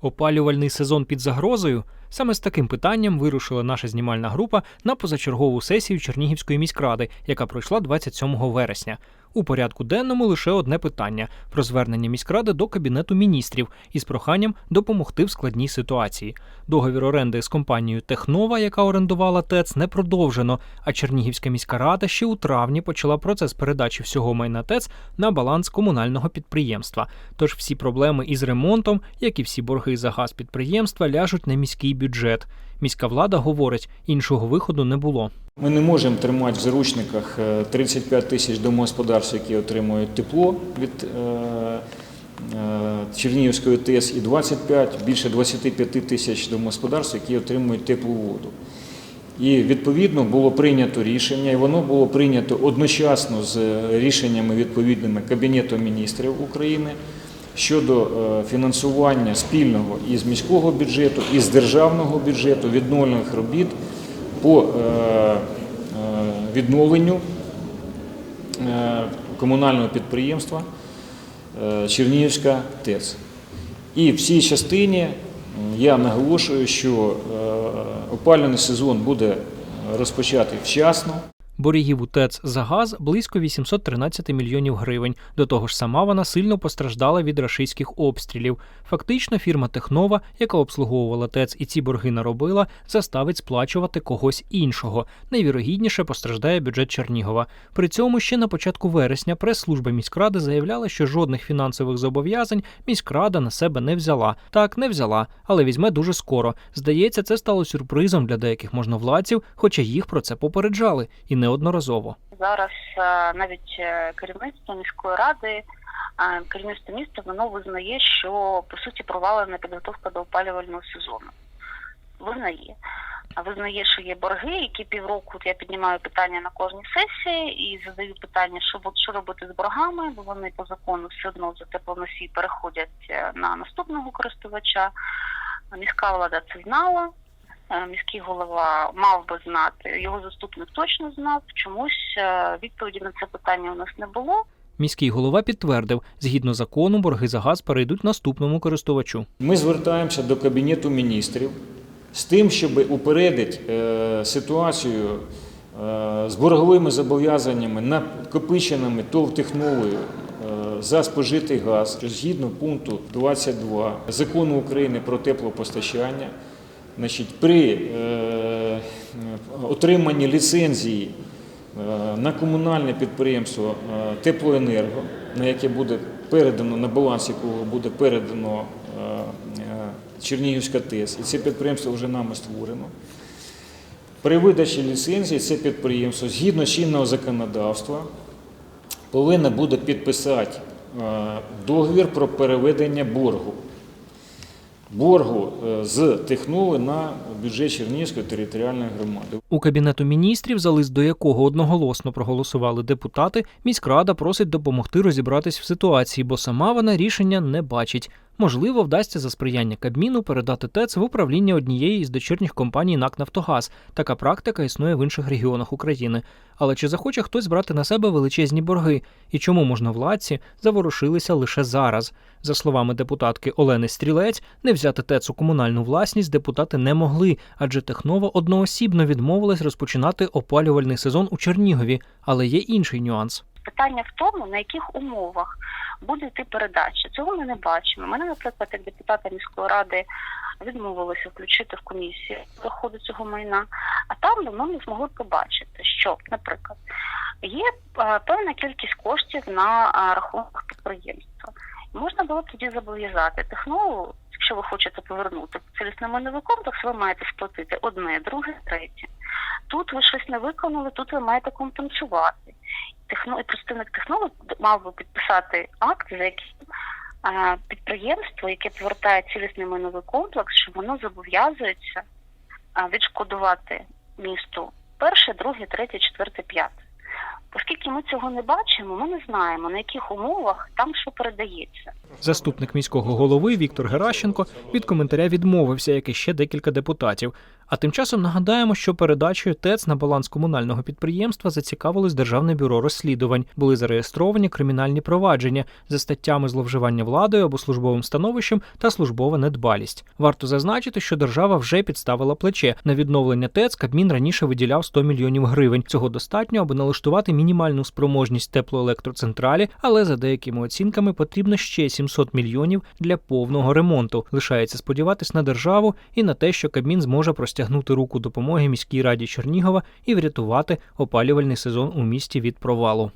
Опалювальний сезон під загрозою. Саме з таким питанням вирушила наша знімальна група на позачергову сесію Чернігівської міськради, яка пройшла 27 вересня. У порядку денному лише одне питання про звернення міськради до кабінету міністрів із проханням допомогти в складній ситуації. Договір оренди з компанією Технова, яка орендувала ТЕЦ, не продовжено. А Чернігівська міська рада ще у травні почала процес передачі всього майна ТЕЦ на баланс комунального підприємства. Тож всі проблеми із ремонтом, як і всі борги за газ підприємства, ляжуть на міський бюджет. Міська влада говорить, іншого виходу не було. Ми не можемо тримати в заручниках е, 35 тисяч домогосподарств, які отримують тепло від е, е, Чернігівської ТЕС, і 25, більше 25 тисяч домогосподарств, які отримують теплу воду. І відповідно було прийнято рішення, і воно було прийнято одночасно з рішеннями відповідними Кабінету міністрів України щодо е, фінансування спільного із міського бюджету, із державного бюджету відновлених робіт по е, е, відновленню комунального підприємства Чернігівська ТЕЦ. І в цій частині я наголошую, що опалювальний сезон буде розпочатий вчасно. Боргів у ТЕЦ за газ близько 813 мільйонів гривень. До того ж, сама вона сильно постраждала від рашистських обстрілів. Фактично, фірма Технова, яка обслуговувала ТЕЦ і ці борги наробила, заставить сплачувати когось іншого. Найвірогідніше постраждає бюджет Чернігова. При цьому ще на початку вересня прес-служба міськради заявляла, що жодних фінансових зобов'язань міськрада на себе не взяла. Так, не взяла, але візьме дуже скоро. Здається, це стало сюрпризом для деяких можновладців, хоча їх про це попереджали і неодноразово. Зараз е, навіть е, керівництво міської ради, е, керівництво міста, воно визнає, що по суті провалена підготовка до опалювального сезону. Визнає. А Визнає, що є борги, які півроку я піднімаю питання на кожній сесії і задаю питання, що, що робити з боргами, бо вони по закону все одно за теплоносій переходять на наступного користувача. Міська влада це знала. Е, Міський голова мав би знати, його заступник точно знав. Чомусь е, відповіді на це питання у нас не було. Міський голова підтвердив, згідно закону, борги за газ перейдуть наступному користувачу. Ми звертаємося до Кабінету міністрів з тим, щоб упередити е, ситуацію з борговими зобов'язаннями, накопиченими ТОВ технологію е, за спожитий газ, згідно пункту 22 закону України про теплопостачання, значить, при е, отриманні ліцензії е, на комунальне підприємство е, Теплоенерго, на яке буде передано, на баланс якого буде передано Чернігівська ТЕС, і це підприємство вже нами створено. При видачі ліцензії це підприємство згідно чинного законодавства повинно буде підписати договір про переведення боргу. Боргу е, з тихнули на бюджет Чернігівської територіальної громади. У кабінету міністрів, за лист до якого одноголосно проголосували депутати, міськрада просить допомогти розібратись в ситуації, бо сама вона рішення не бачить. Можливо, вдасться за сприяння Кабміну передати ТЕЦ в управління однієї із дочірніх компаній НАК «Нафтогаз». Така практика існує в інших регіонах України. Але чи захоче хтось брати на себе величезні борги? І чому можновладці заворушилися лише зараз? За словами депутатки Олени Стрілець, не взяти ТЕЦ у комунальну власність депутати не могли, адже Технова одноосібно відмовилась розпочинати опалювальний сезон у Чернігові. Але є інший нюанс. Питання в тому, на яких умовах буде йти передача. Цього ми не бачимо. Мене, наприклад, як депутата міської ради відмовилися включити в комісію доходу цього майна, а там давно не змогли побачити, що, наприклад, є е, певна кількість коштів на е, рахунках підприємства. Можна було тоді зобов'язати технологу, якщо ви хочете повернути цілісний майновий комплекс, ви маєте сплатити одне, друге, третє. Тут ви щось не виконали, тут ви маєте компенсувати. Техно... і представник технолог мав би підписати акт, за яким е, підприємство, яке повертає цілісний майновий комплекс, що воно зобов'язується е, відшкодувати місту перше, друге, третє, четверте, п'яте. Ми цього не бачимо, ми не знаємо на яких умовах там що передається. Заступник міського голови Віктор Геращенко від коментаря відмовився, як і ще декілька депутатів. А тим часом нагадаємо, що передачею ТЕЦ на баланс комунального підприємства зацікавилось Державне бюро розслідувань. Були зареєстровані кримінальні провадження за статтями зловживання владою або службовим становищем та службова недбалість. Варто зазначити, що держава вже підставила плече. На відновлення ТЕЦ Кабмін раніше виділяв 100 мільйонів гривень. Цього достатньо, аби налаштувати мінімальну спроможність теплоелектроцентралі, але за деякими оцінками потрібно ще 700 мільйонів для повного ремонту. Лишається сподіватись на державу і на те, що Кабмін зможе простягнути руку допомоги міській раді Чернігова і врятувати опалювальний сезон у місті від провалу.